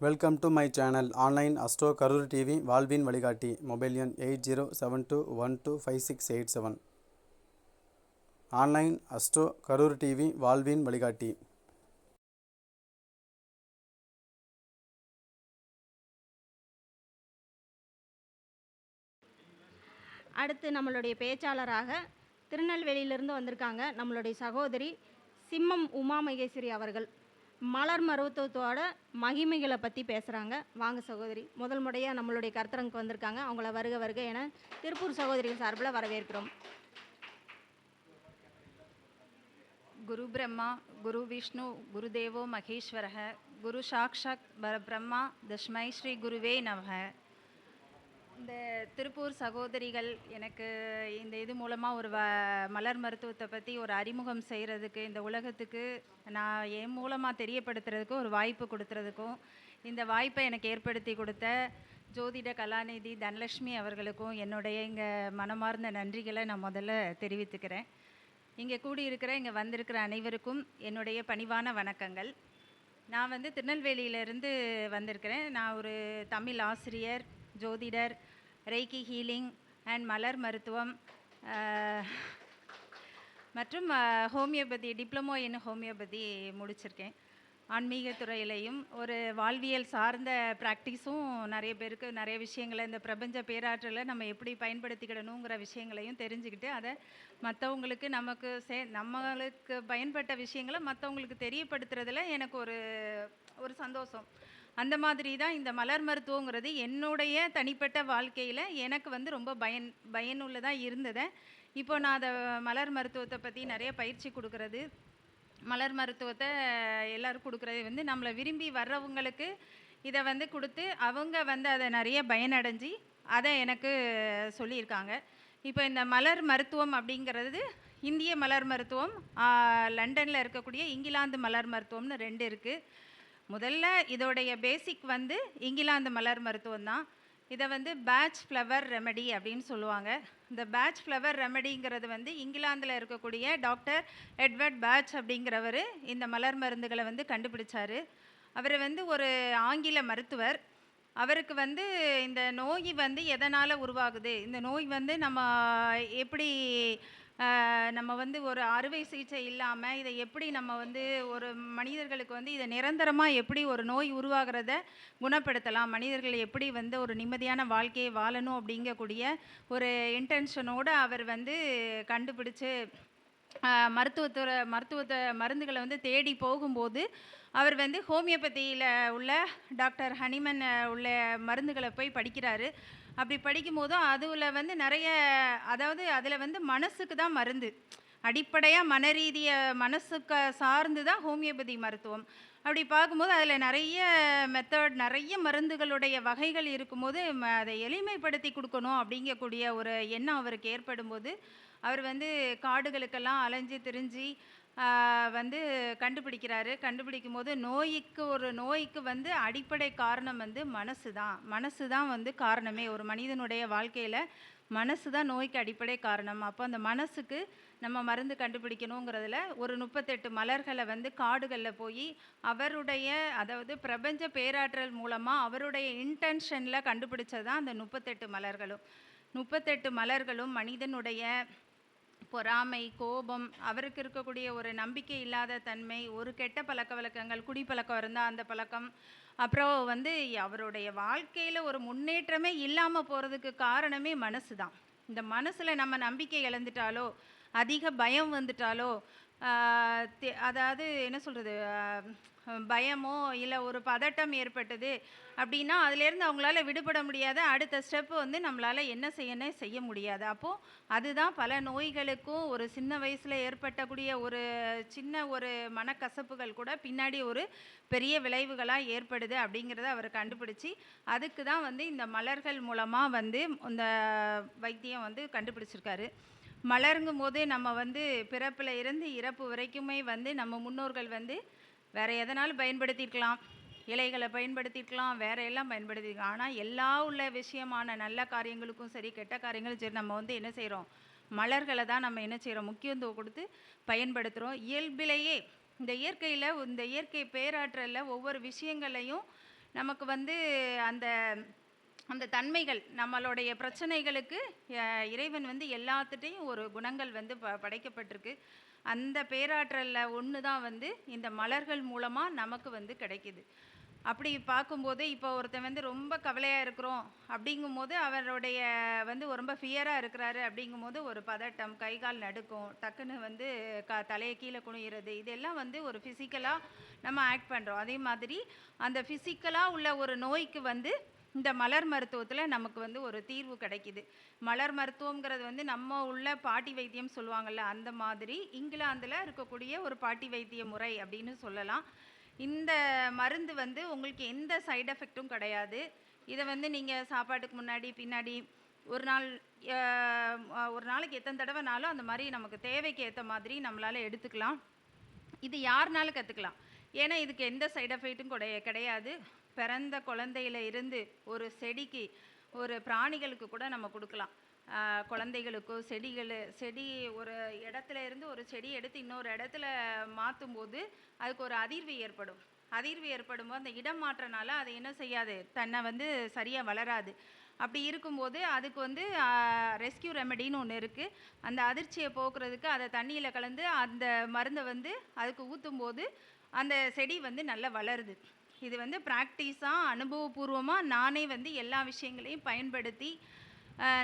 Welcome to my channel online astro Karur TV வாழ்வின் வழிகாட்டி mobile எண் eight zero seven two one two five six eight seven online astro Karur TV வாழ்வின் வழிகாட்டி அடுத்து நம்மளுடைய பேச்சாளராக திருநெல்வேலியிலிருந்து வந்திருக்காங்க நம்மளுடைய சகோதரி சிம்மம் உமா மகேஸ்வரி அவர்கள். மலர் மருத்துவத்தோட மகிமைகளை பற்றி பேசுகிறாங்க வாங்க சகோதரி. முதல் முறையாக நம்மளுடைய கருத்தரங்குக்கு வந்திருக்காங்க. அவங்கள வருக வருக என திருப்பூர் சகோதரிகள் சார்பில் வரவேற்கிறோம். குரு பிரம்மா குரு விஷ்ணு குருதேவோ மகேஸ்வரக குரு சாக்ஷாத் பரபிரம்மா தஷ்மை ஸ்ரீ குருவே நமக. இந்த திருப்பூர் சகோதரிகள் எனக்கு இந்த இது மூலமாக ஒரு வ மலர் மருத்துவத்தை பற்றி ஒரு அறிமுகம் செய்கிறதுக்கு இந்த உலகத்துக்கு நான் என் மூலமாக தெரியப்படுத்துறதுக்கு ஒரு வாய்ப்பு கொடுத்துறதுக்கும் இந்த வாய்ப்பை எனக்கு ஏற்படுத்தி கொடுத்த ஜோதிட கலாநிதி தனலட்சுமி அவர்களுக்கும் என்னுடைய இங்கே மனமார்ந்த நன்றிகளை நான் முதல்ல தெரிவித்துக்கிறேன். இங்கே கூடியிருக்கிற இங்கே வந்திருக்கிற அனைவருக்கும் என்னுடைய பணிவான வணக்கங்கள். நான் வந்து திருநெல்வேலியிலேருந்து வந்திருக்கிறேன். நான் ஒரு தமிழ் ஆசிரியர் ஜோதிடர் ரெய்கி ஹீலிங் அண்ட் மலர் மருத்துவம் மற்றும் ஹோமியோபதி டிப்ளமோ இன் ஹோமியோபதி முடிச்சிருக்கேன். ஆன்மீக துறையிலையும் ஒரு வாழ்வியல் சார்ந்த ப்ராக்டிஸும் நிறைய பேருக்கு நிறைய விஷயங்களை இந்த பிரபஞ்ச பேராற்றலை நம்ம எப்படி பயன்படுத்திக்கிடணுங்கிற விஷயங்களையும் தெரிஞ்சுக்கிட்டு அதை மற்றவங்களுக்கு நமக்கு சே நம்மளுக்கு பயன்பட்ட விஷயங்களை மற்றவங்களுக்கு தெரியப்படுத்துறதுல எனக்கு ஒரு ஒரு சந்தோஷம். அந்த மாதிரி தான் இந்த மலர் மருத்துவங்கிறது என்னுடைய தனிப்பட்ட வாழ்க்கையில் எனக்கு வந்து ரொம்ப பயன் பயனுள்ளதாக இருந்தது. இப்போ நான் அதை மலர் மருத்துவத்தை பற்றி நிறைய பயிற்சி கொடுக்கறது மலர் மருத்துவத்தை எல்லோரும் கொடுக்குறது வந்து நம்மளை விரும்பி வர்றவங்களுக்கு இதை வந்து கொடுத்து அவங்க வந்து அதை நிறைய பயனடைஞ்சு அதை எனக்கு சொல்லியிருக்காங்க. இப்போ இந்த மலர் மருத்துவம் அப்படிங்கிறது இந்திய மலர் மருத்துவம் லண்டனில் இருக்கக்கூடிய இங்கிலாந்து மலர் மருத்துவம்னு ரெண்டு இருக்குது முதல்ல இதோடைய பேசிக் வந்து இங்கிலாந்து மலர் மருத்துவம் தான் இதை வந்து பேட்ச் ஃப்ளவர் ரெமெடி அப்படின்னு சொல்லுவாங்க. இந்த பேட்ச் ஃப்ளவர் ரெமெடிங்கிறது வந்து இங்கிலாந்தில் இருக்கக்கூடிய டாக்டர் எட்வர்ட் பேட்ச் அப்படிங்கிறவர் இந்த மலர் மருந்துகளை வந்து கண்டுபிடிச்சார். அவர் வந்து ஒரு ஆங்கில மருத்துவர். அவருக்கு வந்து இந்த நோய் வந்து எதனால் உருவாகுது? இந்த நோய் வந்து நம்ம எப்படி நம்ம வந்து ஒரு அறுவை சிகிச்சை இல்லாமல் இதை எப்படி நம்ம வந்து ஒரு மனிதர்களுக்கு வந்து இதை நிரந்தரமாக எப்படி ஒரு நோய் உருவாகிறத குணப்படுத்தலாம்? மனிதர்கள் எப்படி வந்து ஒரு நிம்மதியான வாழ்க்கையை வாழணும் அப்படிங்கக்கூடிய ஒரு இன்டென்ஷனோடு அவர் வந்து கண்டுபிடிச்சு மருத்துவத்துறை மருத்துவத்தை மருந்துகளை வந்து தேடி போகும்போது அவர் வந்து ஹோமியோபதியில் உள்ள டாக்டர் ஹனிமன் உள்ள மருந்துகளை போய் படிக்கிறாரு. அப்படி படிக்கும்போது அதுல வந்து நிறைய அதாவது அதில் வந்து மனசுக்கு தான் மருந்து. அடிப்படையாக மன ரீதியை மனசுக்கு சார்ந்து தான் ஹோமியோபதி மருத்துவம். அப்படி பார்க்கும்போது அதில் நிறைய மெத்தட் நிறைய மருந்துகளுடைய வகைகள் இருக்கும்போது அதை எளிமைப்படுத்தி கொடுக்கணும் அப்படிங்கக்கூடிய ஒரு எண்ணம் அவருக்கு ஏற்படும்போது அவர் வந்து காடுகளுக்கெல்லாம் அலைஞ்சு திரிஞ்சு வந்து கண்டுபிடிக்கிறாரு. கண்டுபிடிக்கும் போது நோய்க்கு ஒரு நோய்க்கு வந்து அடிப்படை காரணம் வந்து மனசு தான். மனசு தான் வந்து காரணமே. ஒரு மனிதனுடைய வாழ்க்கையில் மனசு தான் நோய்க்கு அடிப்படை காரணம். அப்போ அந்த மனசுக்கு நம்ம மருந்து கண்டுபிடிக்கணுங்கிறதுல ஒரு முப்பத்தெட்டு மலர்களை வந்து காடுகளில் போய் அவருடைய அதாவது பிரபஞ்ச பேராற்றல் மூலமாக அவருடைய இன்டென்ஷனில் கண்டுபிடிச்சது தான் அந்த முப்பத்தெட்டு மலர்களும். முப்பத்தெட்டு மலர்களும் மனிதனுடைய பொறாமை கோபம் அவருக்கு இருக்கக்கூடிய ஒரு நம்பிக்கை இல்லாத தன்மை ஒரு கெட்ட பழக்க வழக்கங்கள் குடிப்பழக்கம் இருந்தால் அந்த பழக்கம். அப்புறம் வந்து அவருடைய வாழ்க்கையில் ஒரு முன்னேற்றமே இல்லாமல் போகிறதுக்கு காரணமே மனசு தான் இந்த மனசில் நம்ம நம்பிக்கை இழந்துட்டாலோ அதிக பயம் வந்துட்டாலோ அதாவது என்ன சொல்கிறது பயமோ இல்லை ஒரு பதட்டம் ஏற்பட்டது அப்படின்னா அதுலேருந்து அவங்களால விடுபட முடியாத அடுத்த ஸ்டெப்பு வந்து நம்மளால் என்ன செய்யணும் செய்ய முடியாது. அப்போது அதுதான் பல நோய்களுக்கும் ஒரு சின்ன வயசில் ஏற்பட்டக்கூடிய ஒரு சின்ன ஒரு மனக்கசப்புகள் கூட பின்னாடி ஒரு பெரிய விளைவுகளாக ஏற்படுது அப்படிங்கிறத அவர் கண்டுபிடிச்சி அதுக்கு தான் வந்து இந்த மலர்கள் மூலமாக வந்து இந்த வைத்தியம் வந்து கண்டுபிடிச்சிருக்காரு. மலருங்கும் போது நம்ம வந்து பிறப்பில் இருந்து இறப்பு வரைக்குமே வந்து நம்ம முன்னோர்கள் வந்து வேறு எதனாலும் பயன்படுத்தியிருக்கலாம். இலைகளை பயன்படுத்தியிருக்கலாம் வேற எல்லாம் பயன்படுத்தியிருக்கலாம். ஆனால் எல்லா உள்ள விஷயமான நல்ல காரியங்களுக்கும் சரி கெட்ட காரியங்களும் சரி நம்ம வந்து என்ன செய்கிறோம் மலர்களை தான் நம்ம என்ன செய்கிறோம் முக்கியத்துவம் கொடுத்து பயன்படுத்துகிறோம் இயல்பிலேயே இந்த இயற்கையில் இந்த இயற்கை பேராற்றலில் ஒவ்வொரு விஷயங்களையும் நமக்கு வந்து அந்த அந்த தன்மைகள் நம்மளுடைய பிரச்சனைகளுக்கு இறைவன் வந்து எல்லாத்துட்டையும் ஒரு குணங்கள் வந்து ப படைக்கப்பட்டிருக்கு. அந்த பேராற்றலில் ஒன்று தான் வந்து இந்த மலர்கள் மூலமாக நமக்கு வந்து கிடைக்குது. அப்படி பார்க்கும்போது இப்போ ஒருத்தன் வந்து ரொம்ப கவலையாக இருக்கிறோம் அப்படிங்கும்போது அவருடைய வந்து ரொம்ப ஃபியராக இருக்கிறாரு அப்படிங்கும்போது ஒரு பதட்டம் கை கால் நடுக்கும் டக்குன்னு வந்து க தலையை கீழே குனிகிறது இதெல்லாம் வந்து ஒரு ஃபிசிக்கலாக நம்ம ஆக்ட் பண்ணுறோம் அதே மாதிரி அந்த ஃபிசிக்கலாக உள்ள ஒரு நோய்க்கு வந்து இந்த மலர் மருத்துவத்தில் நமக்கு வந்து ஒரு தீர்வு கிடைக்கிது. மலர் மருத்துவங்கிறது வந்து நம்ம உள்ள பாட்டி வைத்தியம் சொல்லுவாங்கள்ல அந்த மாதிரி இங்கிலாந்தில் இருக்கக்கூடிய ஒரு பாட்டி வைத்திய முறை அப்படின்னு சொல்லலாம். இந்த மருந்து வந்து உங்களுக்கு எந்த சைடு எஃபெக்ட்டும் கிடையாது. இதை வந்து நீங்கள் சாப்பாட்டுக்கு முன்னாடி பின்னாடி ஒரு நாள் ஒரு நாளைக்கு எத்தனை தடவைனாலும் அந்த மாதிரி நமக்கு தேவைக்கு ஏற்ற மாதிரி நம்மளால் எடுத்துக்கலாம். இது யாருனாலும் கற்றுக்கலாம் ஏன்னா இதுக்கு எந்த சைடு எஃபெக்ட்டும் கிடையாது. பிறந்த குழந்தையில இருந்து ஒரு செடிக்கு ஒரு பிராணிகளுக்கு கூட நம்ம கொடுக்கலாம். குழந்தைகளுக்கோ செடிகள் செடி ஒரு இடத்துல இருந்து ஒரு செடி எடுத்து இன்னொரு இடத்துல மாற்றும் போது அதுக்கு ஒரு அதிர்வு ஏற்படும். அதிர்வு ஏற்படும் போது அந்த இடம் மாற்றனால அது என்ன செய்யாது? தன்னை வந்து சரியாக வளராது. அப்படி இருக்கும்போது அதுக்கு வந்து ரெஸ்கியூ ரெமெடின்னு ஒன்று இருக்குது அந்த அதிர்ச்சியை போக்குறதுக்கு அதை தண்ணியில் கலந்து அந்த மருந்தை வந்து அதுக்கு ஊற்றும் போது அந்த செடி வந்து நல்லா வளருது. இது வந்து ப்ராக்டிஸாக அனுபவபூர்வமாக நானே வந்து எல்லா விஷயங்களையும் பயன்படுத்தி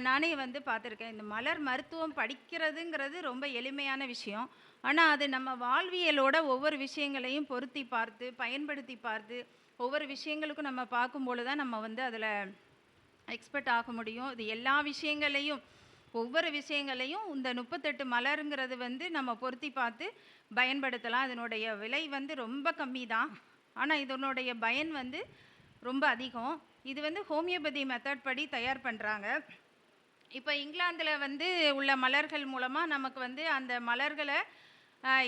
நானே வந்து பார்த்துருக்கேன். இந்த மலர் மருத்துவம் படிக்கிறதுங்கிறது ரொம்ப எளிமையான விஷயம். ஆனால் அது நம்ம வாழ்வியலோட ஒவ்வொரு விஷயங்களையும் பொருத்தி பார்த்து பயன்படுத்தி பார்த்து ஒவ்வொரு விஷயங்களுக்கும் நம்ம பார்க்கும்பொழுது தான் நம்ம வந்து அதில் எக்ஸ்பர்ட் ஆக முடியும். இது எல்லா விஷயங்களையும் ஒவ்வொரு விஷயங்களையும் இந்த முப்பத்தெட்டு மலருங்கிறது வந்து நம்ம பொருத்தி பார்த்து பயன்படுத்தலாம். அதனுடைய விலை வந்து ரொம்ப கம்மி தான். ஆனால் இதனுடைய பயன் வந்து ரொம்ப அதிகம். இது வந்து ஹோமியோபதி மெத்தட் படி தயார் பண்ணுறாங்க இப்போ இங்கிலாந்தில் வந்து உள்ள மலர்கள் மூலமாக நமக்கு வந்து அந்த மலர்களை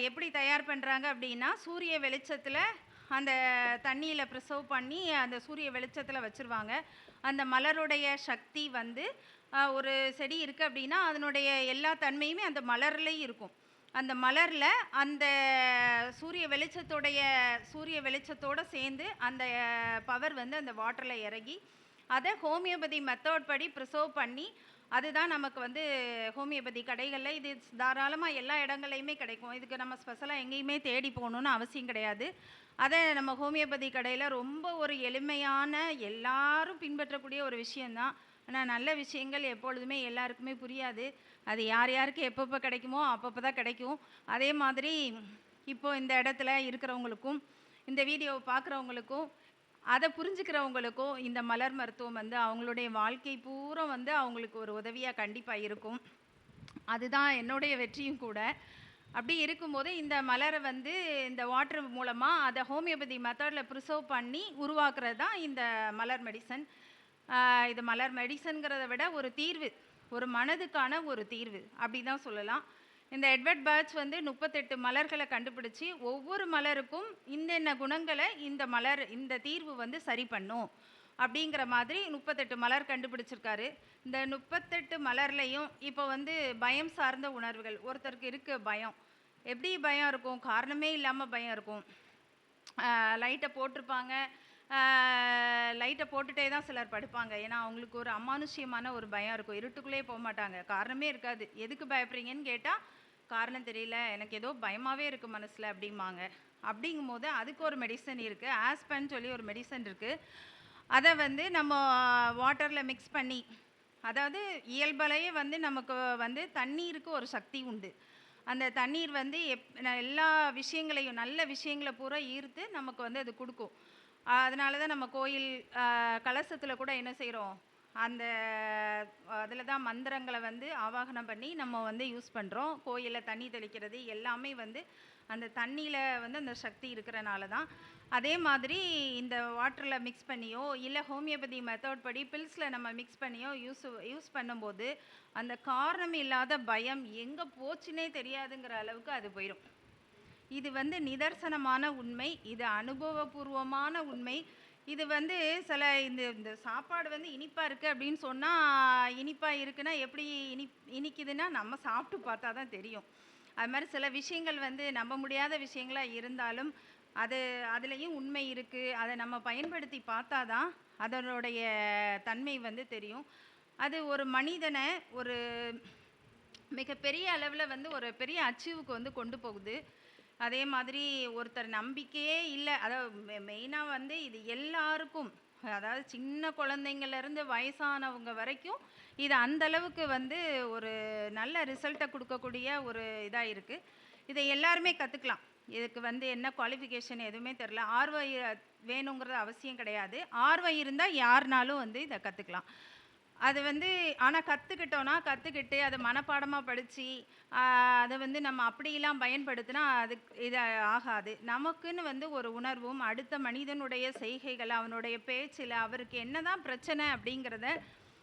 எப்படி தயார் பண்ணுறாங்க அப்படின்னா சூரிய வெளிச்சத்தில் அந்த தண்ணியில் ப்ரிசர்வ் பண்ணி அந்த சூரிய வெளிச்சத்தில் வச்சுருவாங்க. அந்த மலருடைய சக்தி வந்து ஒரு செடி இருக்குது அப்படின்னா அதனுடைய எல்லா தன்மையுமே அந்த மலர்லேயும் இருக்கும். அந்த மலரில் அந்த சூரிய வெளிச்சத்தோடைய சூரிய வெளிச்சத்தோடு சேர்ந்து அந்த பவர் வந்து அந்த வாட்டரில் இறங்கி அதை ஹோமியோபதி மெத்தட் படி ப்ரிசர்வ் பண்ணி அதுதான் நமக்கு வந்து ஹோமியோபதி கடைகளில் இது தாராளமாக எல்லா இடங்கள்லையுமே கிடைக்கும். இதுக்கு நம்ம ஸ்பெஷலாக எங்கேயுமே தேடி போகணுன்னு அவசியம் கிடையாது. அதை நம்ம ஹோமியோபதி கடையில் ரொம்ப ஒரு எளிமையான எல்லாரும் பின்பற்றக்கூடிய ஒரு விஷயந்தான் ஆனால் நல்ல விஷயங்கள் எப்பொழுதுமே எல்லாருக்குமே புரியாது. அது யார் யாருக்கு எப்பப்போ கிடைக்குமோ அப்பப்போ தான் கிடைக்கும். அதே மாதிரி இப்போ இந்த இடத்துல இருக்கிறவங்களுக்கும் இந்த வீடியோவை பார்க்குறவங்களுக்கும் அதை புரிஞ்சுக்கிறவங்களுக்கும் இந்த மலர் மருத்துவம் வந்து அவங்களுடைய வாழ்க்கை பூரா வந்து அவங்களுக்கு ஒரு உதவியாக கண்டிப்பாக இருக்கும். அதுதான் என்னுடைய வெற்றியும் கூட. அப்படி இருக்கும்போது இந்த மலரை வந்து இந்த வாட்டர் மூலமாக அதை ஹோமியோபதி மெத்தடில் ப்ரிசர்வ் பண்ணி உருவாக்குறது தான் இந்த மலர் மெடிசன் இது மலர் மெடிசன்கிறத விட ஒரு தீர்வு. ஒரு மனதுக்கான ஒரு தீர்வு. அப்படி தான் சொல்லலாம். இந்த எட்வர்ட் பேட்ச் வந்து முப்பத்தெட்டு மலர்களை கண்டுபிடிச்சி ஒவ்வொரு மலருக்கும் இந்தென்ன குணங்களை இந்த மலர் இந்த தீர்வு வந்து சரி பண்ணும். அப்படிங்கிற மாதிரி முப்பத்தெட்டு மலர் கண்டுபிடிச்சிருக்காரு. இந்த முப்பத்தெட்டு மலர்லையும் இப்போ வந்து பயம் சார்ந்த உணர்வுகள். ஒருத்தருக்கு இருக்குது பயம். எப்படி பயம் இருக்கும்? காரணமே இல்லாமல் பயம் இருக்கும். லைட்டை போட்டிருப்பாங்க. லைட்டை போட்டுகிட்டே தான் சிலர் படுப்பாங்க. ஏன்னா அவங்களுக்கு ஒரு அமானுஷ்யமான ஒரு பயம் இருக்கும். இருட்டுக்குள்ளே போக மாட்டாங்க. காரணமே இருக்காது. எதுக்கு பயப்படுறீங்கன்னு கேட்டால் காரணம் தெரியல. எனக்கு ஏதோ பயமாகவே இருக்குது மனசில் அப்படிம்பாங்க. அப்படிங்கும்போது அதுக்கு ஒரு மெடிசன் இருக்குது ஆஸ்பன் சொல்லி ஒரு மெடிசன் இருக்குது அதை வந்து நம்ம வாட்டரில் மிக்ஸ் பண்ணி அதாவது இயல்பலையே வந்து நமக்கு வந்து தண்ணீருக்கு ஒரு சக்தி உண்டு. அந்த தண்ணீர் வந்து எப் எல்லா விஷயங்களையும் நல்ல விஷயங்களை பூரா ஈர்த்து நமக்கு வந்து அது கொடுக்கும். அதனால தான் நம்ம கோயில் கலசத்தில் கூட என்ன செய்கிறோம் அந்த அதில் தான் மந்திரங்களை வந்து ஆவாகனம் பண்ணி நம்ம வந்து யூஸ் பண்ணுறோம் கோயிலில் தண்ணி தெளிக்கிறது எல்லாமே வந்து அந்த தண்ணியில் வந்து அந்த சக்தி இருக்கிறனால தான் அதே மாதிரி இந்த வாட்டரில் மிக்ஸ் பண்ணியோ இல்லை ஹோமியோபதி மெத்தட் படி பில்ஸில் நம்ம மிக்ஸ் பண்ணியோ யூஸ் யூஸ் பண்ணும்போது அந்த காரணம் இல்லாத பயம் எங்கே போச்சுன்னே தெரியாதுங்கிற அளவுக்கு அது போயிடும் இது வந்து நிதர்சனமான உண்மை இது அனுபவபூர்வமான உண்மை. இது வந்து சில இந்த இந்த சாப்பாடு வந்து இனிப்பாக இருக்குது அப்படின்னு சொன்னால் இனிப்பாக இருக்குன்னா எப்படி இனி இனிக்குதுன்னா நம்ம சாப்பிட்டு பார்த்தா தான் தெரியும். அது மாதிரி சில விஷயங்கள் வந்து நம்ப முடியாத விஷயங்களாக இருந்தாலும் அது அதுலேயும் உண்மை இருக்குது அதை நம்ம பயன்படுத்தி பார்த்தா தான் அதனுடைய தன்மை வந்து தெரியும். அது ஒரு மனிதனை ஒரு மிகப்பெரிய அளவில் வந்து ஒரு பெரிய அச்சீவுக்கு வந்து கொண்டு போகுது. அதே மாதிரி ஒருத்தர் நம்பிக்கையே இல்லை. அதாவது மெயினாக வந்து இது எல்லாருக்கும் அதாவது சின்ன குழந்தைங்கள்லேருந்து வயசானவங்க வரைக்கும் இது அந்தளவுக்கு வந்து ஒரு நல்ல ரிசல்ட்டை கொடுக்கக்கூடிய ஒரு இதாக இருக்குது இதை எல்லாருமே கற்றுக்கலாம் இதுக்கு வந்து என்ன குவாலிஃபிகேஷன் எதுவுமே தெரில ஆர்வம் வேணுங்கிறது அவசியம் கிடையாது. ஆர்வம் இருந்தால் யாருனாலும் வந்து இதை கற்றுக்கலாம் அது வந்து ஆனால் கற்றுக்கிட்டோன்னா கற்றுக்கிட்டு அதை மனப்பாடமாக படித்து அதை வந்து நம்ம அப்படியெல்லாம் பயன்படுத்தினா அதுக்கு இது ஆகாது. நமக்குன்னு வந்து ஒரு உணர்வும் அடுத்த மனிதனுடைய செய்கைகள் அவனுடைய பேச்சில் அவருக்கு என்னதான் பிரச்சனை அப்படிங்கிறத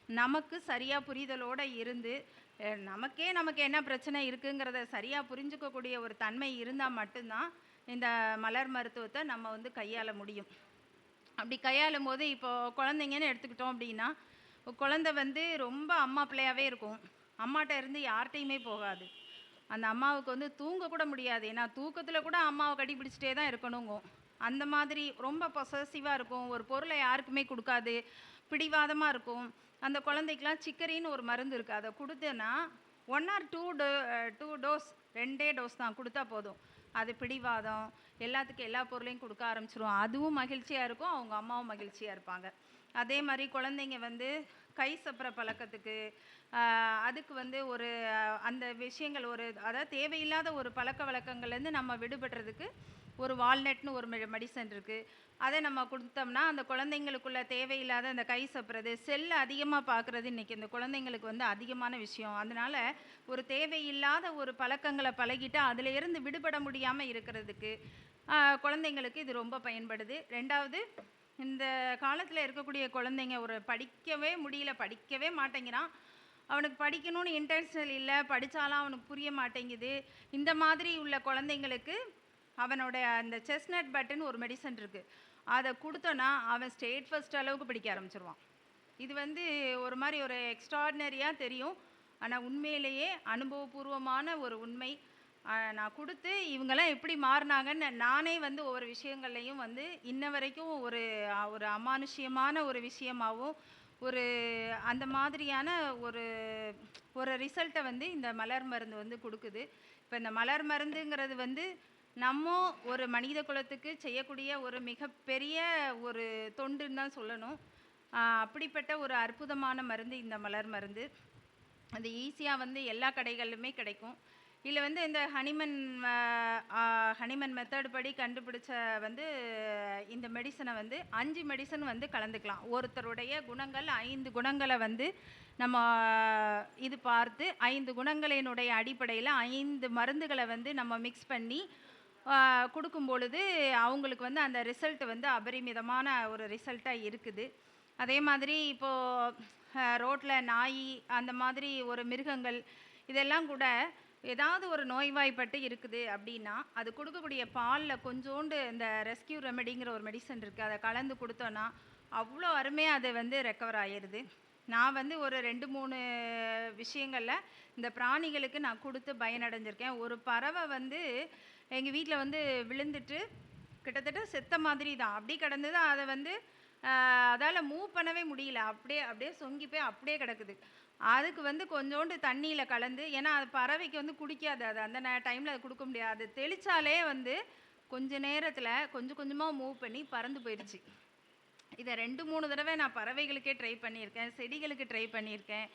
நமக்கு சரியாக புரிதலோடு இருந்து நமக்கே நமக்கு என்ன பிரச்சனை இருக்குங்கிறத சரியாக புரிஞ்சுக்கக்கூடிய ஒரு தன்மை இருந்தால் மட்டும்தான் இந்த மலர் மருத்துவத்தை நம்ம வந்து கையாள முடியும். அப்படி கையாளும் போது இப்போது குழந்தைங்கன்னு எடுத்துக்கிட்டோம் அப்படின்னா குழந்தை வந்து ரொம்ப அம்மா பிள்ளையாகவே இருக்கும். அம்மாட்ட இருந்து யார்கிட்டையுமே போகாது. அந்த அம்மாவுக்கு வந்து தூங்கக்கூட முடியாது. ஏன்னா தூக்கத்தில் கூட அம்மாவை கட்டி பிடிச்சிட்டே தான் இருக்கணுங்கும் அந்த மாதிரி ரொம்ப பொசசிவாக இருக்கும். ஒரு பொருளை யாருக்குமே கொடுக்காது. பிடிவாதமாக இருக்கும். அந்த குழந்தைக்கெலாம் சிக்கரின்னு ஒரு மருந்து இருக்குது அதை கொடுத்தேன்னா ஒன் ஆர் டூ டோ டூ டோஸ் ரெண்டே டோஸ் தான். கொடுத்தா போதும். அது பிடிவாதம் எல்லாத்துக்கும் எல்லா பொருளையும் கொடுக்க ஆரம்பிச்சிரும். அதுவும் மகிழ்ச்சியாக இருக்கும். அவங்க அம்மாவும் மகிழ்ச்சியாக இருப்பாங்க. அதே மாதிரி குழந்தைங்க வந்து கை சப்புற பழக்கத்துக்கு அதுக்கு வந்து ஒரு அந்த விஷயங்கள் ஒரு அதாவது தேவையில்லாத ஒரு பழக்க வழக்கங்கள்லேருந்து நம்ம விடுபடுறதுக்கு ஒரு வால்நட்னு ஒரு மெடிசன் இருக்குது அதை நம்ம கொடுத்தோம்னா அந்த குழந்தைங்களுக்குள்ள தேவையில்லாத அந்த கை சப்புறது செல் அதிகமாக பார்க்குறது இன்றைக்கி இந்த குழந்தைங்களுக்கு வந்து அதிகமான விஷயம். அதனால் ஒரு தேவையில்லாத ஒரு பழக்கங்களை பழகிட்டு அதிலிருந்து விடுபட முடியாமல் இருக்கிறதுக்கு குழந்தைங்களுக்கு இது ரொம்ப பயன்படுது. ரெண்டாவது இந்த காலத்தில் இருக்கக்கூடிய குழந்தைங்க ஒரு படிக்கவே முடியல படிக்கவே மாட்டேங்கிறான். அவனுக்கு படிக்கணும்னு இன்டென்ஷனல் இல்லை படித்தாலும் அவனுக்கு புரிய மாட்டேங்குது. இந்த மாதிரி உள்ள குழந்தைங்களுக்கு அவனோட அந்த செஸ்னட் பட்டன் ஒரு மெடிசன் இருக்குது அதை கொடுத்தோன்னா அவன் ஸ்டேட் ஃபஸ்ட் அளவுக்கு படிக்க ஆரம்பிச்சிருவான். இது வந்து ஒரு மாதிரி ஒரு எக்ஸ்ட்ராடினரியாக தெரியும். ஆனால் உண்மையிலேயே அனுபவபூர்வமான ஒரு உண்மை. நான் கொடுத்து இவங்கெல்லாம் எப்படி மாறினாங்கன்னு நானே வந்து ஒவ்வொரு விஷயங்கள்லையும் வந்து இன்ன வரைக்கும் ஒரு ஒரு அமானுஷ்யமான ஒரு விஷயமாகவும் ஒரு அந்த மாதிரியான ஒரு ஒரு ரிசல்ட்டை வந்து இந்த மலர் மருந்து வந்து கொடுக்குது. இப்போ இந்த மலர் மருந்துங்கிறது வந்து நம்ம ஒரு மனித குலத்துக்கு செய்யக்கூடிய ஒரு மிகப்பெரிய ஒரு தொண்டுன்னு தான் சொல்லணும். அப்படிப்பட்ட ஒரு அற்புதமான மருந்து இந்த மலர் மருந்து. அது ஈஸியாக வந்து எல்லா கடைகளிலுமே கிடைக்கும். இதில் வந்து இந்த ஹனிமன் ஹனிமன் மெத்தட் படி கண்டுபிடிச்ச வந்து இந்த மெடிசனை வந்து அஞ்சு மெடிசன் வந்து கலந்துக்கலாம். ஒருத்தருடைய குணங்கள் ஐந்து குணங்களை வந்து நம்ம இது பார்த்து ஐந்து குணங்களினுடைய அடிப்படையில் ஐந்து மருந்துகளை வந்து நம்ம மிக்ஸ் பண்ணி கொடுக்கும் பொழுது அவங்களுக்கு வந்து அந்த ரிசல்ட் வந்து அபரிமிதமான ஒரு ரிசல்ட்டாக இருக்குது. அதே மாதிரி இப்போது ரோட்டில் நாய் அந்த மாதிரி ஒரு மிருகங்கள் இதெல்லாம் கூட ஏதாவது ஒரு நோய்வாய்ப்பட்டு இருக்குது அப்படின்னா அது கொடுக்கக்கூடிய பாலில் கொஞ்சோண்டு இந்த ரெஸ்கியூ ரெமெடிங்கிற ஒரு மெடிசன் இருக்குது அதை கலந்து கொடுத்தோன்னா அவ்வளோ அருமையாக அது வந்து ரெக்கவர் ஆயிடுது நான் வந்து ஒரு ரெண்டு மூணு விஷயங்களில் இந்த பிராணிகளுக்கு நான் கொடுத்து பயனடைஞ்சிருக்கேன். ஒரு பறவை வந்து எங்கள் வீட்டில் வந்து விழுந்துட்டு கிட்டத்தட்ட செத்த மாதிரி தான் அப்படி கிடந்தது அதை வந்து அதால் மூவ் பண்ணவே முடியல. அப்படியே அப்படியே சொங்கி போய் அப்படியே கிடக்குது. அதுக்கு வந்து கொஞ்சோண்டு தண்ணியில் கலந்து ஏன்னா அது பறவைக்கு வந்து குடிக்காது அது. அந்த டைமில் அது கொடுக்க முடியாது. தெளித்தாலே தெளிச்சாலே வந்து கொஞ்ச நேரத்தில் கொஞ்சம் கொஞ்சமாக மூவ் பண்ணி பறந்து போயிடுச்சு. இதை ரெண்டு மூணு தடவை நான் பறவைகளுக்கே ட்ரை பண்ணியிருக்கேன் செடிகளுக்கு ட்ரை பண்ணியிருக்கேன்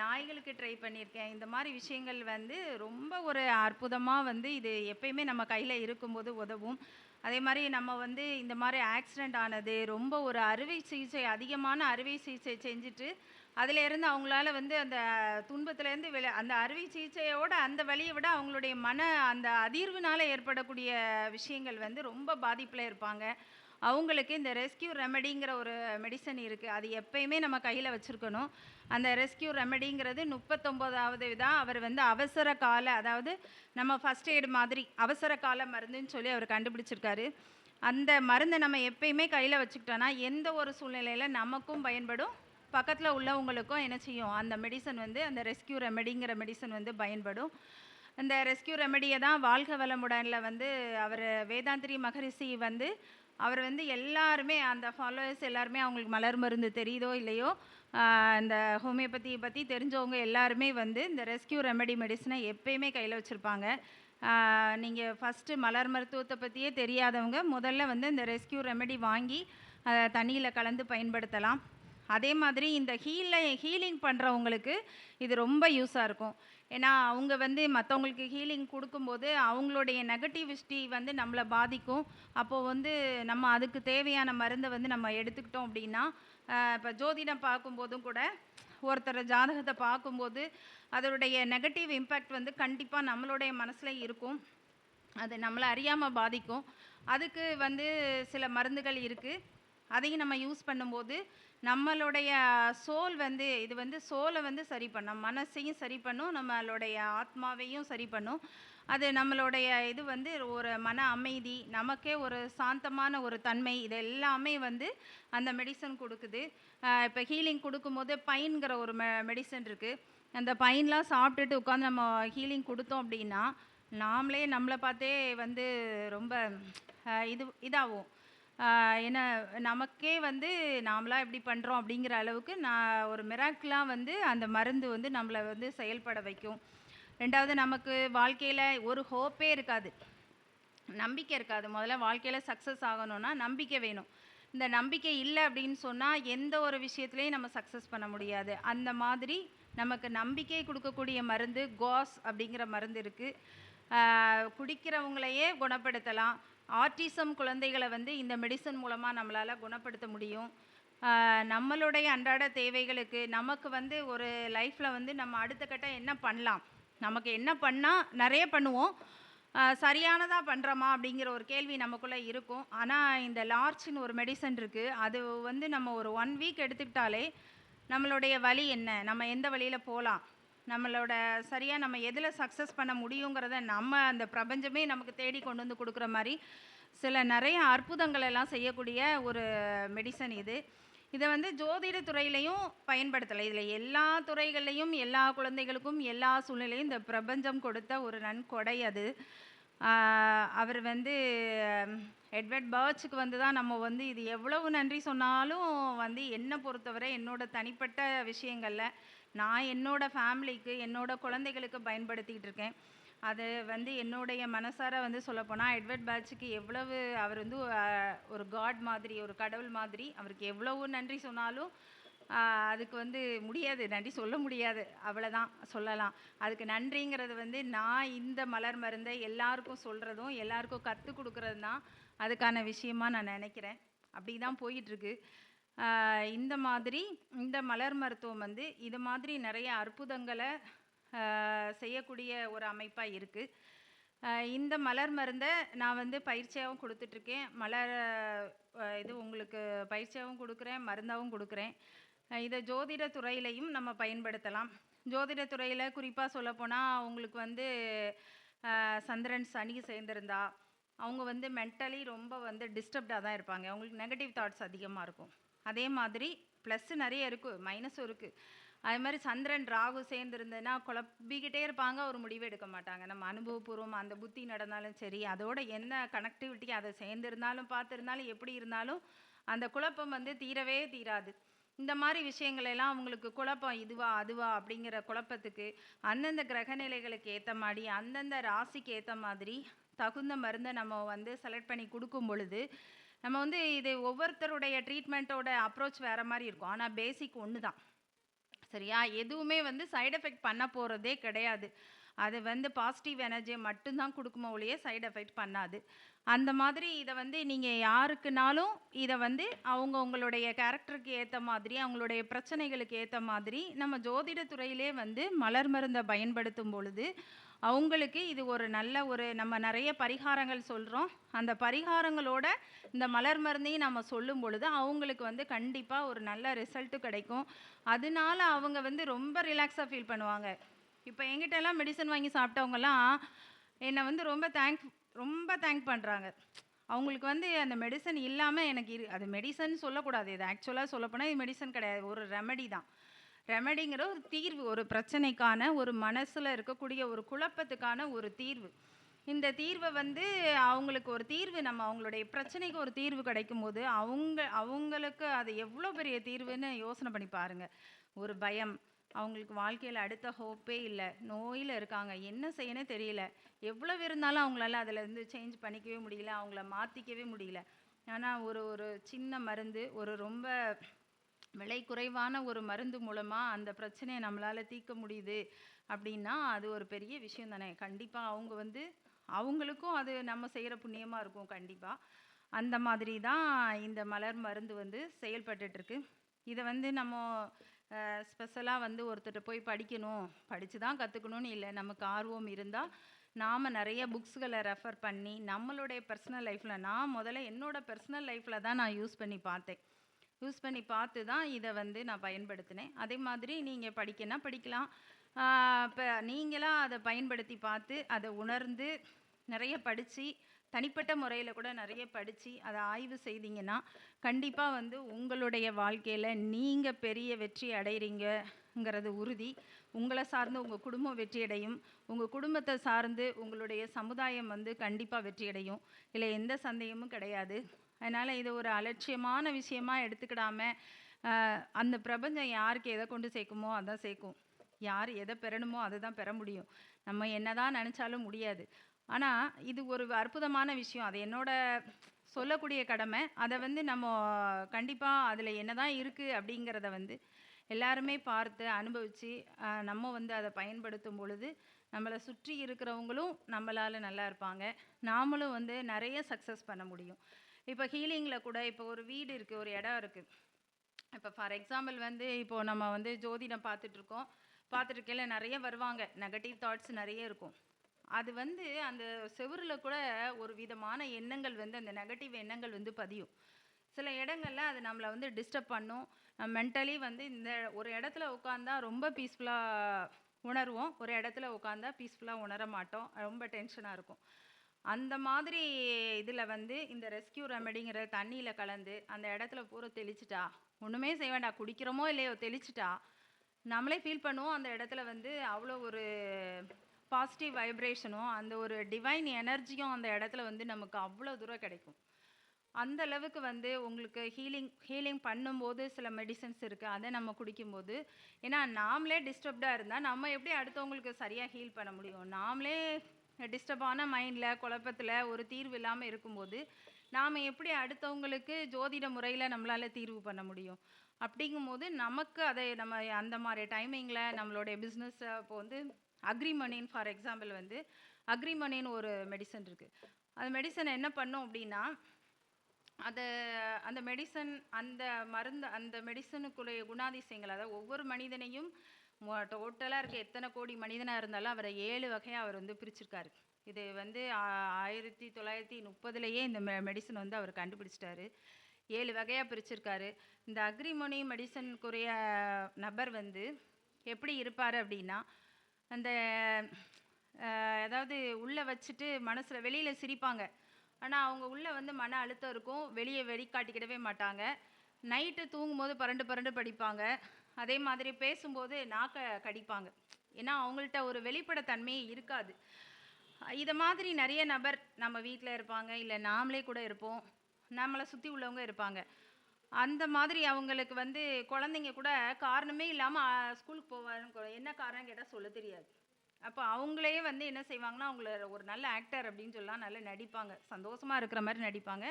நாய்களுக்கு ட்ரை பண்ணியிருக்கேன். இந்த மாதிரி விஷயங்கள் வந்து ரொம்ப ஒரு அற்புதமாக வந்து இது எப்பயுமே நம்ம கையில் இருக்கும்போது உதவும். அதே மாதிரி நம்ம வந்து இந்த மாதிரி ஆக்சிடெண்ட் ஆனது ரொம்ப ஒரு அறுவை சிகிச்சை அதிகமான அறுவை சிகிச்சை செஞ்சுட்டு அதிலேருந்து அவங்களால வந்து அந்த துன்பத்துலேருந்து விளை அந்த அறுவை சிகிச்சையோட அந்த வழியை விட அவங்களுடைய மன அந்த அதிர்வுனால் ஏற்படக்கூடிய விஷயங்கள் வந்து ரொம்ப பாதிப்பில் இருப்பாங்க. அவங்களுக்கு இந்த ரெஸ்கியூ ரெமெடிங்கிற ஒரு மெடிசன் இருக்குது அது எப்பயுமே நம்ம கையில் வச்சுருக்கணும். அந்த ரெஸ்கியூ ரெமெடிங்கிறது முப்பத்தொம்போதாவது தான் அவர் வந்து அவசர கால அதாவது நம்ம ஃபஸ்ட் எய்டு மாதிரி அவசர கால மருந்துன்னு சொல்லி அவர் கண்டுபிடிச்சிருக்காரு. அந்த மருந்தை நம்ம எப்பயுமே கையில் வச்சுக்கிட்டோன்னா எந்த ஒரு சூழ்நிலையில் நமக்கும் பயன்படும் பக்கத்தில் உள்ளவங்களுக்கும் என்ன செய்யும்? அந்த மெடிசன் வந்து அந்த ரெஸ்கியூ ரெமெடிங்கிற மெடிசன் வந்து பயன்படும். இந்த ரெஸ்கியூ ரெமெடியை தான் வாழ்க வளமுடனில் வந்து அவர் வேதாந்திரி மகரிஷி வந்து அவர் வந்து எல்லாருமே அந்த ஃபாலோவர்ஸ் எல்லாருமே அவங்களுக்கு மலர் மருந்து தெரியுதோ இல்லையோ இந்த ஹோமியோபதியை பற்றி தெரிஞ்சவங்க எல்லாருமே வந்து இந்த ரெஸ்கியூ ரெமெடி மெடிசனை எப்பயுமே கையில் வச்சுருப்பாங்க. நீங்கள் ஃபஸ்ட்டு மலர் மருத்துவத்தை பற்றியே தெரியாதவங்க முதல்ல வந்து இந்த ரெஸ்கியூ ரெமெடி வாங்கி அதை தண்ணியில் கலந்து பயன்படுத்தலாம். அதே மாதிரி இந்த ஹீலை ஹீலிங் பண்ணுறவங்களுக்கு இது ரொம்ப யூஸாக இருக்கும். ஏன்னா அவங்க வந்து மற்றவங்களுக்கு ஹீலிங் கொடுக்கும்போது அவங்களுடைய நெகட்டிவிஸ்டி வந்து நம்மளை பாதிக்கும். அப்போது வந்து நம்ம அதுக்கு தேவையான மருந்தை வந்து நம்ம எடுத்துக்கிட்டோம் அப்படின்னா இப்போ ஜோதிடம் பார்க்கும்போதும் கூட ஒருத்தர் ஜாதகத்தை பார்க்கும்போது அதனுடைய நெகட்டிவ் இம்பேக்ட் வந்து கண்டிப்பாக நம்மளுடைய மனசில் இருக்கும். அது நம்மளை அறியாமல் பாதிக்கும். அதுக்கு வந்து சில மருந்துகள் இருக்குது அதையும் நம்ம யூஸ் பண்ணும்போது நம்மளுடைய சோல் வந்து இது வந்து சோலை வந்து சரி பண்ணும். மனசையும் சரி பண்ணும். நம்மளுடைய ஆத்மாவையும் சரி பண்ணும். அது நம்மளுடைய இது வந்து ஒரு மன அமைதி நமக்கே ஒரு சாந்தமான ஒரு தன்மை இது எல்லாமே வந்து அந்த மெடிசன் கொடுக்குது. இப்போ ஹீலிங் கொடுக்கும்போது பைன்கிற ஒரு மெ மெடிசன் இருக்குது அந்த பைன்லாம் சாப்பிட்டுட்டு உட்காந்து நம்ம ஹீலிங் கொடுத்தோம் அப்படின்னா நாமளே நம்மளை பார்த்தே வந்து ரொம்ப இது இதாகும். ஏன்னா நமக்கே வந்து நாமளாக இப்படி பண்ணுறோம் அப்படிங்கிற அளவுக்கு நான் ஒரு மிராக்கிளாக வந்து அந்த மருந்து வந்து நம்மளை வந்து செயல்பட வைக்கும். ரெண்டாவது நமக்கு வாழ்க்கையில் ஒரு ஹோப்பே இருக்காது. நம்பிக்கை இருக்காது. முதல்ல வாழ்க்கையில் சக்ஸஸ் ஆகணும்னா நம்பிக்கை வேணும். இந்த நம்பிக்கை இல்லை அப்படின்னு சொன்னால் எந்த ஒரு விஷயத்துலையும் நம்ம சக்ஸஸ் பண்ண முடியாது. அந்த மாதிரி நமக்கு நம்பிக்கை கொடுக்கக்கூடிய மருந்து கோஸ் அப்படிங்கிற மருந்து இருக்குது குடிக்கிறவங்களையே குணப்படுத்தலாம். ஆர்டிசம் குழந்தைகளை வந்து இந்த மெடிசன் மூலமாக நம்மளால் குணப்படுத்த முடியும். நம்மளுடைய அன்றாட தேவைகளுக்கு நமக்கு வந்து ஒரு லைஃப்பில் வந்து நம்ம அடுத்த கட்டம் என்ன பண்ணலாம்? நமக்கு என்ன பண்ணால் நிறைய பண்ணுவோம். சரியானதாக பண்ணுறோமா அப்படிங்கிற ஒரு கேள்வி நமக்குள்ளே இருக்கும். ஆனால் இந்த லார்ச்சின்னு ஒரு மெடிசன் இருக்குது அது வந்து நம்ம ஒரு ஒன் வீக் எடுத்துக்கிட்டாலே நம்மளுடைய வழி என்ன? நம்ம எந்த வழியில் போகலாம் நம்மளோட சரியாக நம்ம எதில் சக்ஸஸ் பண்ண முடியுங்கிறத நம்ம அந்த பிரபஞ்சமே நமக்கு தேடி கொண்டு வந்து கொடுக்குற மாதிரி சில நிறைய அற்புதங்கள் எல்லாம் செய்யக்கூடிய ஒரு மெடிசன் இது. இதை வந்து ஜோதிட துறையிலையும் பயன்படுத்தலை. இதில் எல்லா துறைகள்லையும் எல்லா குழந்தைகளுக்கும் எல்லா சூழ்நிலையும் இந்த பிரபஞ்சம் கொடுத்த ஒரு நன்கொடை அது. அவர் வந்து எட்வர்ட் பர்ச்சுக்கு வந்து தான் நம்ம வந்து இது எவ்வளவு நன்றி சொன்னாலும் வந்து என்னை பொறுத்தவரை என்னோட தனிப்பட்ட விஷயங்களில் நான் என்னோடய ஃபேமிலிக்கு என்னோடய குழந்தைகளுக்கு பயன்படுத்திகிட்டு இருக்கேன் அது வந்து என்னுடைய மனசார வந்து சொல்லப்போனால் எட்வர்ட் பேட்சுக்கு எவ்வளவு அவர் வந்து ஒரு காட் மாதிரி ஒரு கடவுள் மாதிரி அவருக்கு எவ்வளவு நன்றி சொன்னாலும் அதுக்கு வந்து முடியாது. நன்றி சொல்ல முடியாது. அவ்வளோதான் சொல்லலாம். அதுக்கு நன்றிங்கிறது வந்து நான் இந்த மலர் மருந்தை எல்லாருக்கும் சொல்கிறதும் எல்லாருக்கும் கற்றுக் கொடுக்குறது தான் அதுக்கான விஷயமா நான் நினைக்கிறேன். அப்படி தான் போயிட்டுருக்கு. இந்த மாதிரி இந்த மலர் மருத்துவம் வந்து இது மாதிரி நிறைய அற்புதங்களை செய்யக்கூடிய ஒரு அமைப்பாக இருக்குது இந்த மலர் மருந்தை நான் வந்து பயிற்சியாகவும் கொடுத்துட்ருக்கேன். மலர் இது உங்களுக்கு பயிற்சியாகவும் கொடுக்குறேன் மருந்தாகவும் கொடுக்குறேன். இதை ஜோதிட துறையிலையும் நம்ம பயன்படுத்தலாம். ஜோதிட துறையில் குறிப்பாக சொல்லப்போனால் அவங்களுக்கு வந்து சந்திரன் சனி சேர்ந்திருந்தா அவங்க வந்து மென்டலி ரொம்ப வந்து டிஸ்டர்ப்டாக தான் இருப்பாங்க. அவங்களுக்கு நெகட்டிவ் தாட்ஸ் அதிகமாக இருக்கும். அதே மாதிரி ப்ளஸ்ஸு நிறைய இருக்குது மைனஸும் இருக்குது அது மாதிரி சந்திரன் ராகு சேர்ந்துருந்ததுன்னா குழப்பிக்கிட்டே இருப்பாங்க ஒரு முடிவு எடுக்க மாட்டாங்க. நம்ம அனுபவபூர்வம் அந்த புத்தி நடந்தாலும் சரி அதோட என்ன கனெக்டிவிட்டி அதை சேர்ந்துருந்தாலும் பார்த்துருந்தாலும் எப்படி இருந்தாலும் அந்த குழப்பம் வந்து தீரவே தீராது. இந்த மாதிரி விஷயங்களெல்லாம் அவங்களுக்கு குழப்பம் இதுவா அதுவா அப்படிங்கிற குழப்பத்துக்கு அந்தந்த கிரகநிலைகளுக்கு ஏற்ற மாதிரி அந்தந்த ராசிக்கு ஏற்ற மாதிரி தகுந்த மருந்தை நம்ம வந்து செலக்ட் பண்ணி கொடுக்கும் பொழுது நம்ம வந்து இது ஒவ்வொருத்தருடைய ட்ரீட்மெண்ட்டோட அப்ரோச் வேறு மாதிரி இருக்கும். ஆனால் பேசிக் ஒன்று தான் சரியா? எதுவுமே வந்து சைடு எஃபெக்ட் பண்ண போகிறதே கிடையாது. அது வந்து பாசிட்டிவ் எனர்ஜியை மட்டும்தான் கொடுக்குமோ ஒழிய சைடு எஃபெக்ட் பண்ணாது. அந்த மாதிரி இதை வந்து நீங்கள் யாருக்குனாலும் இதை வந்து அவங்க உங்களுடைய கேரக்டருக்கு ஏற்ற மாதிரி அவங்களுடைய பிரச்சனைகளுக்கு ஏற்ற மாதிரி நம்ம ஜோதிட துறையிலே வந்து மலர் மருந்தை பயன்படுத்தும் பொழுது அவங்களுக்கு இது ஒரு நல்ல ஒரு நம்ம நிறைய பரிகாரங்கள் சொல்கிறோம் அந்த பரிகாரங்களோட இந்த மலர் மருந்தையும் நம்ம சொல்லும் பொழுது அவங்களுக்கு வந்து கண்டிப்பாக ஒரு நல்ல ரிசல்ட்டு கிடைக்கும். அதனால அவங்க வந்து ரொம்ப ரிலாக்ஸாக ஃபீல் பண்ணுவாங்க. இப்போ எங்கிட்டலாம் மெடிசன் வாங்கி சாப்பிட்டவங்கலாம் என்னை வந்து ரொம்ப தேங்க் ரொம்ப தேங்க் பண்ணுறாங்க அவங்களுக்கு வந்து அந்த மெடிசன் இல்லாமல் எனக்கு இரு அது மெடிசன் சொல்லக்கூடாது. இது ஆக்சுவலாக சொல்லப்போனால் இது மெடிசன் கிடையாது. ஒரு ரெமெடி தான். ரெமடிங்கிற ஒரு தீர்வு ஒரு பிரச்சனைக்கான ஒரு மனசில் இருக்கக்கூடிய ஒரு குழப்பத்துக்கான ஒரு தீர்வு. இந்த தீர்வை வந்து அவங்களுக்கு ஒரு தீர்வு நம்ம அவங்களுடைய பிரச்சனைக்கு ஒரு தீர்வு கிடைக்கும் போது அவங்க அவங்களுக்கு அது எவ்வளோ பெரிய தீர்வுன்னு யோசனை பண்ணி பாருங்க. ஒரு பயம். அவங்களுக்கு வாழ்க்கையில் அடுத்த ஹோப்பே இல்லை. நோயில் இருக்காங்க. என்ன செய்யணும் தெரியல. எவ்வளோ இருந்தாலும் அவங்களால அதில் இருந்து சேஞ்ச் பண்ணிக்கவே முடியல. அவங்கள மாற்றிக்கவே முடியல. ஆனால் ஒரு ஒரு சின்ன மருந்து ஒரு ரொம்ப விலை குறைவான ஒரு மருந்து மூலமாக அந்த பிரச்சனையை நம்மளால் தீர்க்க முடியுது அப்படின்னா அது ஒரு பெரிய விஷயம் தானே. கண்டிப்பாக அவங்க வந்து அவங்களுக்கும் அது நம்ம செய்கிற புண்ணியமாக இருக்கும் கண்டிப்பாக அந்த மாதிரி தான் இந்த மலர் மருந்து வந்து செயல்பட்டுருக்கு இதை வந்து நம்ம ஸ்பெஷலாக வந்து ஒருத்தர்கிட்ட போய் படிக்கணும். படித்து தான் கற்றுக்கணும்னு இல்லை. நமக்கு ஆர்வம் இருந்தால் நாம் நிறைய புக்ஸுகளை ரெஃபர் பண்ணி நம்மளுடைய பர்சனல் லைஃப்பில் நான் முதல்ல என்னோடய பர்சனல் லைஃப்பில் தான் நான் யூஸ் பண்ணி பார்த்தேன். யூஸ் பண்ணி பார்த்து தான் இதை வந்து நான் பயன்படுத்தினேன். அதே மாதிரி நீங்கள் படிக்கனா படிக்கலாம். இப்போ நீங்களாக அதை பயன்படுத்தி பார்த்து அதை உணர்ந்து நிறைய படித்து தனிப்பட்ட முறையில் கூட நிறைய படித்து அதை ஆய்வு செய்தீங்கன்னா கண்டிப்பாக வந்து உங்களுடைய வாழ்க்கையில் நீங்கள் பெரிய வெற்றி அடைகிறீங்கங்கிறது உறுதி. உங்களை சார்ந்து உங்கள் குடும்பம் வெற்றி அடையும். உங்கள் குடும்பத்தை சார்ந்து உங்களுடைய சமுதாயம் வந்து கண்டிப்பாக வெற்றி அடையும். இல்லை எந்த சந்தேகமும் கிடையாது. அதனால் இது ஒரு அலட்சியமான விஷயமா எடுத்துக்கிடாம அந்த பிரபஞ்சம் யாருக்கு எதை கொண்டு சேர்க்குமோ அதான் சேர்க்கும். யார் எதை பெறணுமோ அதை தான் பெற முடியும். நம்ம என்னதான் நினச்சாலும் முடியாது. ஆனால் இது ஒரு அற்புதமான விஷயம். அது என்னோட சொல்லக்கூடிய கடமை. அதை வந்து நம்ம கண்டிப்பாக அதில் என்னதான் இருக்குது அப்படிங்கிறத வந்து எல்லாருமே பார்த்து அனுபவித்து நம்ம வந்து அதை பயன்படுத்தும் பொழுது நம்மளை சுற்றி இருக்கிறவங்களும் நம்மளால் நல்லா இருப்பாங்க. நாமளும் வந்து நிறைய சக்ஸஸ் பண்ண முடியும். இப்போ ஹீலிங்கில் கூட இப்போ ஒரு வீடு இருக்குது ஒரு இடம் இருக்குது இப்போ ஃபார் எக்ஸாம்பிள் வந்து இப்போ நம்ம வந்து ஜோதிடம் பார்த்துட்டு பார்த்துட்ருக்கையில் நிறைய வருவாங்க. நெகட்டிவ் தாட்ஸ் நிறைய இருக்கும். அது வந்து அந்த செவுரில் கூட ஒரு விதமான எண்ணங்கள் வந்து அந்த நெகட்டிவ் எண்ணங்கள் வந்து பதியும். சில இடங்கள்ல அது நம்மளை வந்து டிஸ்டர்ப் பண்ணும். மென்டலி வந்து இந்த ஒரு இடத்துல உட்காந்தா ரொம்ப பீஸ்ஃபுல்லாக உணர்வோம். ஒரு இடத்துல உட்காந்தா பீஸ்ஃபுல்லாக உணர மாட்டோம். ரொம்ப டென்ஷனாக இருக்கும். அந்த மாதிரி இதில் வந்து இந்த ரெஸ்கியூ ரெமெடிங்கிற தண்ணியில் கலந்து அந்த இடத்துல பூரா தெளிச்சிட்டா. ஒன்றுமே செய்ய வேண்டாம். குடிக்கிறோமோ இல்லையோ தெளிச்சிட்டா. நம்மளே ஃபீல் பண்ணுவோம். அந்த இடத்துல வந்து அவ்வளோ ஒரு பாசிட்டிவ் வைப்ரேஷனும் அந்த ஒரு டிவைன் எனர்ஜியும் அந்த இடத்துல வந்து நமக்கு அவ்வளோ தூரம் கிடைக்கும். அந்த அளவுக்கு வந்து உங்களுக்கு ஹீலிங் ஹீலிங் பண்ணும்போது சில மெடிசன்ஸ் இருக்குது அதை நம்ம குடிக்கும்போது ஏன்னா நாமளே டிஸ்டர்ப்டாக இருந்தால் நம்ம எப்படி அடுத்தவங்களுக்கு சரியாக ஹீல் பண்ண முடியும்? நாமளே டிஸ்டர்பான மைண்டில் குழப்பத்தில் ஒரு தீர்வு இல்லாமல் இருக்கும்போது நாம் எப்படி அடுத்தவங்களுக்கு ஜோதிட முறையில் நம்மளால் தீர்வு பண்ண முடியும்? அப்படிங்கும்போது நமக்கு அதை நம்ம அந்த மாதிரி டைமிங்கில் நம்மளுடைய பிஸ்னஸ் இப்போ வந்து அக்ரிமனின் ஃபார் எக்ஸாம்பிள் வந்து அக்ரிமணின்னு ஒரு மெடிசன் இருக்குது அந்த மெடிசன் என்ன பண்ணும் அப்படின்னா அது அந்த மெடிசன் அந்த மருந்து அந்த மெடிசனுக்குள்ளே குணாதிசயங்கள் அதாவது ஒவ்வொரு மனிதனையும் டோட்டலாக இருக்க எத்தனை கோடி மனிதனாக இருந்தாலும் அவரை ஏழு வகையாக அவர் வந்து பிரிச்சிருக்காரு. இது வந்து ஆ- ஆயிரத்தி தொள்ளாயிரத்தி முப்பதுலேயே இந்த மெ மெடிசன் வந்து அவர் கண்டுபிடிச்சிட்டாரு. ஏழு வகையாக பிரிச்சிருக்காரு. இந்த அக்ரிமோனி மெடிசனுக்குரிய நபர் வந்து எப்படி இருப்பார் அப்படின்னா அந்த அதாவது உள்ளே வச்சுட்டு மனசில் வெளியில் சிரிப்பாங்க. ஆனால் அவங்க உள்ளே வந்து மன அழுத்தம் இருக்கும். வெளியே வெளிக்காட்டிக்கிடவே மாட்டாங்க. நைட்டு தூங்கும்போது பரண்டு பரண்டு படிப்பாங்க. அதே மாதிரி பேசும்போது நாக்க கடிப்பாங்க. ஏன்னா அவங்கள்ட்ட ஒரு வெளிப்படைத்தன்மையே இருக்காது. இதை மாதிரி நிறைய நபர் நம்ம வீட்டில் இருப்பாங்க இல்லை நாமளே கூட இருப்போம். நம்மளை சுற்றி உள்ளவங்க இருப்பாங்க. அந்த மாதிரி அவங்களுக்கு வந்து குழந்தைங்க கூட காரணமே இல்லாமல் ஸ்கூலுக்கு போவாருன்னு என்ன காரணம் கேட்டால் சொல்ல தெரியாது. அப்போ அவங்களே வந்து என்ன செய்வாங்கன்னா அவங்கள ஒரு நல்ல ஆக்டர் அப்படின்னு சொல்லலாம் நல்லா நடிப்பாங்க. சந்தோஷமாக இருக்கிற மாதிரி நடிப்பாங்க.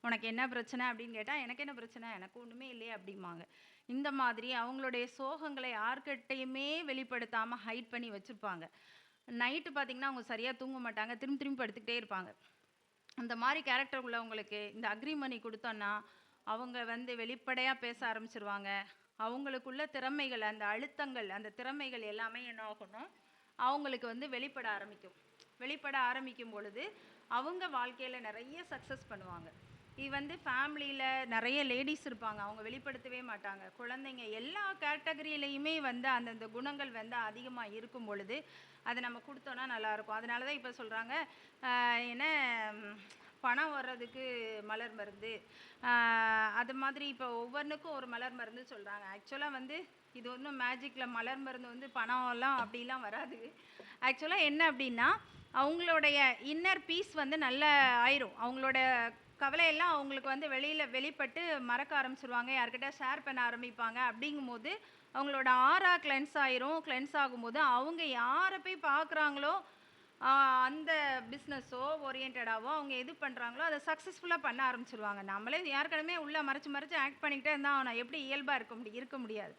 உனக்கு என்ன பிரச்சனை? அப்படின்னு கேட்டால் எனக்கு என்ன பிரச்சனை? எனக்கு ஒன்றுமே இல்லையே அப்படிம்பாங்க. இந்த மாதிரி அவங்களுடைய சோகங்களை யார்கிட்டையுமே வெளிப்படுத்தாமல் ஹைட் பண்ணி வச்சுருப்பாங்க. நைட்டு பார்த்தீங்கன்னா அவங்க சரியாக தூங்க மாட்டாங்க. திரும்பி திரும்பி படுத்துக்கிட்டே இருப்பாங்க. அந்த மாதிரி கேரக்டர் உள்ளவங்களுக்கு இந்த அக்ரிமணி கொடுத்தோன்னா அவங்க வந்து வெளிப்படையாக பேச ஆரம்பிச்சிருவாங்க. அவங்களுக்குள்ள திறமைகள் அந்த அழுத்தங்கள் அந்த திறமைகள் எல்லாமே என்ன ஆகணும் அவங்களுக்கு வந்து வெளிப்பட ஆரம்பிக்கும். வெளிப்பட ஆரம்பிக்கும் பொழுது அவங்க வாழ்க்கையில் நிறைய சக்ஸஸ் பண்ணுவாங்க. இது வந்து ஃபேமிலியில் நிறைய லேடிஸ் இருப்பாங்க. அவங்க வெளிப்படுத்தவே மாட்டாங்க. குழந்தைங்க எல்லா கேட்டகரியிலையுமே வந்து அந்தந்த குணங்கள் வந்து அதிகமாக இருக்கும் பொழுது அதை நம்ம கொடுத்தோன்னா நல்லாயிருக்கும். அதனால தான் இப்போ சொல்கிறாங்க என்ன பணம் வர்றதுக்கு மலர் மருந்து. அது மாதிரி இப்போ ஒவ்வொன்றுக்கும் ஒரு மலர் மருந்து சொல்கிறாங்க ஆக்சுவலாக வந்து இது ஒன்றும் மேஜிக்கில் மலர் மருந்து வந்து பணம்லாம் அப்படிலாம் வராது. ஆக்சுவலாக என்ன அப்படின்னா அவங்களுடைய இன்னர் பீஸ் வந்து நல்ல ஆயிரும். அவங்களோட கவலையெல்லாம் அவங்களுக்கு வந்து வெளியில் வெளிப்பட்டு மறக்க ஆரம்பிச்சிருவாங்க. யார்கிட்ட ஷேர் பண்ண ஆரம்பிப்பாங்க. அப்படிங்கும்போது அவங்களோட ஆறா கிளென்ஸ் ஆயிரும். கிளென்ஸ் ஆகும்போது அவங்க யாரை போய் பார்க்குறாங்களோ அந்த பிஸ்னஸோ ஓரியன்டாவோ அவங்க எது பண்ணுறாங்களோ அதை சக்ஸஸ்ஃபுல்லாக பண்ண ஆரம்பிச்சிருவாங்க. நம்மளே யாருக்கிடமே உள்ளே மறைச்சு மறைச்சு ஆக்ட் பண்ணிக்கிட்டே இருந்தால் அவனை எப்படி இயல்பாக இருக்க முடியும் இருக்க முடியாது.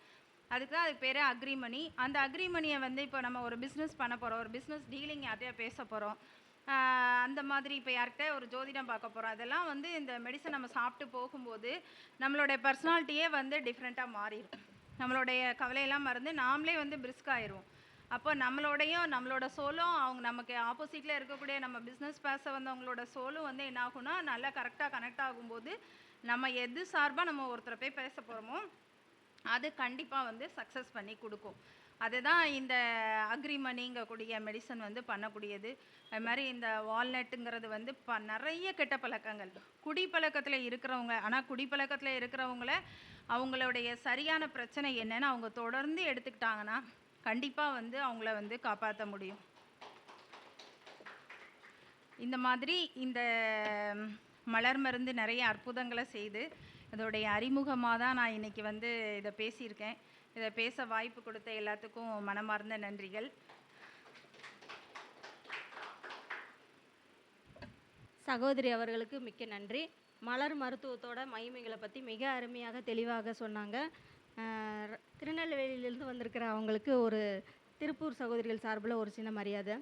அதுக்கு தான் அதுக்கு பேர் அக்ரிமணி அந்த அக்ரிமணியை வந்து இப்போ நம்ம ஒரு பிஸ்னஸ் பண்ண போகிறோம் ஒரு பிஸ்னஸ் டீலிங் யார்கிட்டயா பேச போகிறோம் அந்த மாதிரி இப்போ யார்கிட்ட ஒரு ஜோதிடம் பார்க்க போகிறோம் அதெல்லாம் வந்து இந்த மெடிசன் நம்ம சாப்பிட்டு போகும்போது நம்மளுடைய பர்சனாலிட்டியே வந்து டிஃப்ரெண்ட்டாக மாறிடும் நம்மளுடைய கவலையெல்லாம் மறந்து நாமளே வந்து பிரிஸ்க் ஆயிடுவோம் அப்போ நம்மளோடையும் நம்மளோட சோலும் அவங்க நமக்கு ஆப்போசிட்டில் இருக்கக்கூடிய நம்ம பிஸ்னஸ் பேச வந்தவங்களோட சோலும் வந்து என்ன ஆகும்னா நல்லா கரெக்டாக கனெக்ட் ஆகும்போது நம்ம எது சார்பாக நம்ம ஒருத்தரை போய் பேச போகிறோமோ அது கண்டிப்பாக வந்து சக்ஸஸ் பண்ணி கொடுக்கும். அதுதான் இந்த அக்ரிமணிங்கக்கூடிய மெடிசன் வந்து பண்ணக்கூடியது. அது மாதிரி இந்த வால்நட்டுங்கிறது வந்து ப நிறைய கெட்ட பழக்கங்கள். குடிப்பழக்கத்தில் இருக்கிறவங்க ஆனால் குடிப்பழக்கத்தில் இருக்கிறவங்கள அவங்களுடைய சரியான பிரச்சனை என்னன்னு அவங்க தொடர்ந்து எடுத்துக்கிட்டாங்கன்னா கண்டிப்பாக வந்து அவங்கள வந்து காப்பாற்ற முடியும். இந்த மாதிரி இந்த மலர் மருந்து நிறைய அற்புதங்களை செய்து இதோடைய அறிமுகமாக தான் நான் இன்றைக்கி வந்து இதை பேசியிருக்கேன். இதை பேச வாய்ப்பு கொடுத்த எல்லாத்துக்கும் மனமார்ந்த நன்றிகள். சகோதரி அவர்களுக்கு மிக்க நன்றி. மலர் மருத்துவத்தோட மகிமைகளை பற்றி மிக அருமையாக தெளிவாக சொன்னாங்க. அஹ் திருநெல்வேலியிலேருந்து வந்திருக்கிற அவங்களுக்கு ஒரு திருப்பூர் சகோதரிகள் சார்பில் ஒரு சின்ன மரியாதை.